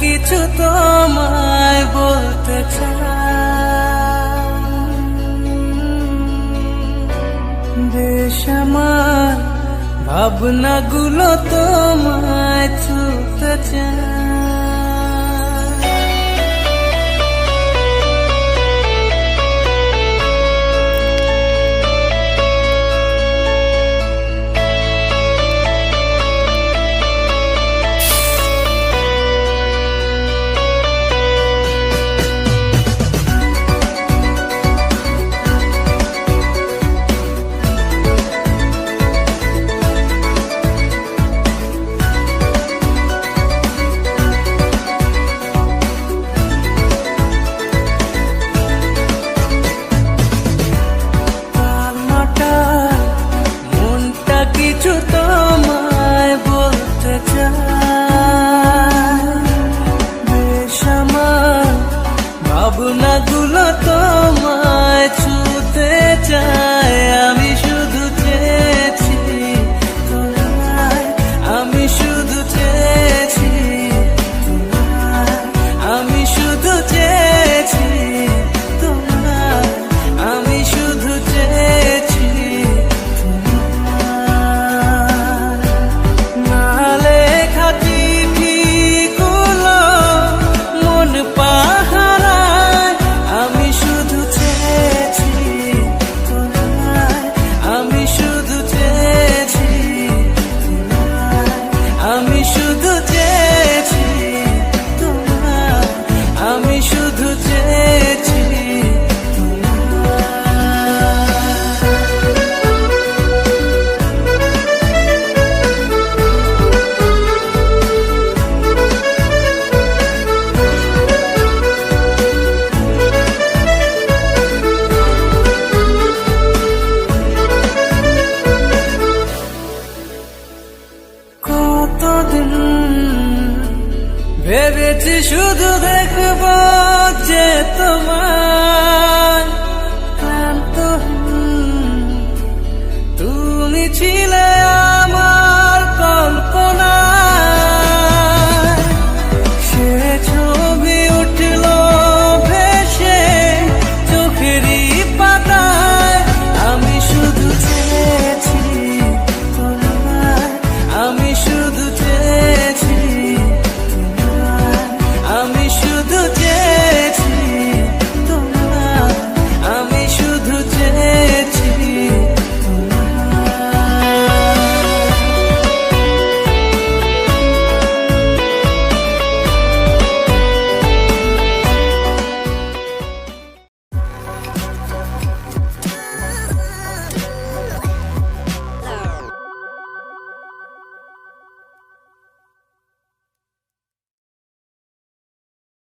কিছু তোমায় বলতে দেশ আমার ভাবনাগুলো তোমায় ছুতে চায় ভাবনাগুলো তোমার দিন। ভেবেছি শুধু দেখব যে তোমার ক্লান্ত তুমি ছিলে